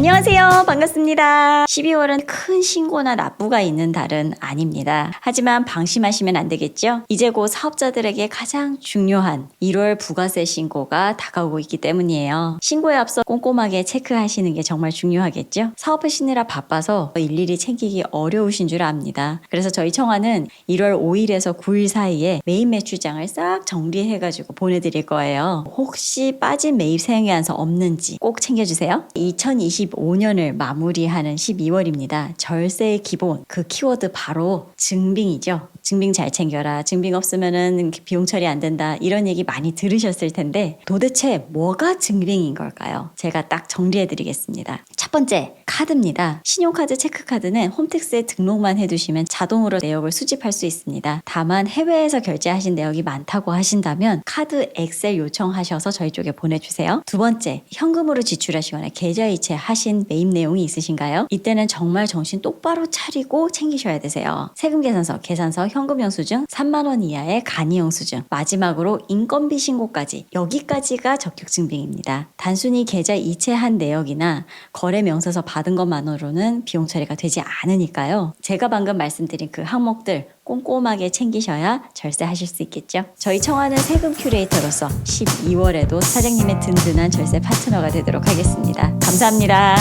안녕하세요. 반갑습니다. 12월은 큰 신고나 납부가 있는 달은 아닙니다. 하지만 방심하시면 안 되겠죠? 이제 곧 사업자들에게 가장 중요한 1월 부가세 신고가 다가오고 있기 때문이에요. 신고에 앞서 꼼꼼하게 체크하시는 게 정말 중요하겠죠? 사업하시느라 바빠서 일일이 챙기기 어려우신 줄 압니다. 그래서 저희 청와는 1월 5일에서 9일 사이에 매입 매출장을 싹 정리해가지고 보내드릴 거예요. 혹시 빠진 매입 사용해안서 없는지 꼭 챙겨주세요. 2025년을 마무리하는 12월입니다. 절세의 기본 그 키워드 바로 증빙이죠. 증빙 잘 챙겨라. 증빙 없으면은 비용 처리 안 된다. 이런 얘기 많이 들으셨을 텐데 도대체 뭐가 증빙인 걸까요? 제가 딱 정리해 드리겠습니다. 첫 번째, 카드입니다. 신용카드, 체크카드는 홈택스에 등록만 해두시면 자동으로 내역을 수집할 수 있습니다. 다만 해외에서 결제하신 내역이 많다고 하신다면 카드 엑셀 요청하셔서 저희 쪽에 보내주세요. 두 번째, 현금으로 지출하시거나 계좌이체 하신 매입 내용이 있으신가요? 이때는 정말 정신 똑바로 차리고 챙기셔야 되세요. 세금 계산서, 계산서, 현금 영수증, 3만 원 이하의 간이 영수증, 마지막으로 인건비 신고까지 여기까지가 적격 증빙입니다. 단순히 계좌 이체한 내역이나 거래 명세서 받은 것만으로는 비용 처리가 되지 않으니까요. 제가 방금 말씀드린 그 항목들 꼼꼼하게 챙기셔야 절세하실 수 있겠죠. 저희 청와는 세금 큐레이터로서 12월에도 사장님의 든든한 절세 파트너가 되도록 하겠습니다. 감사합니다.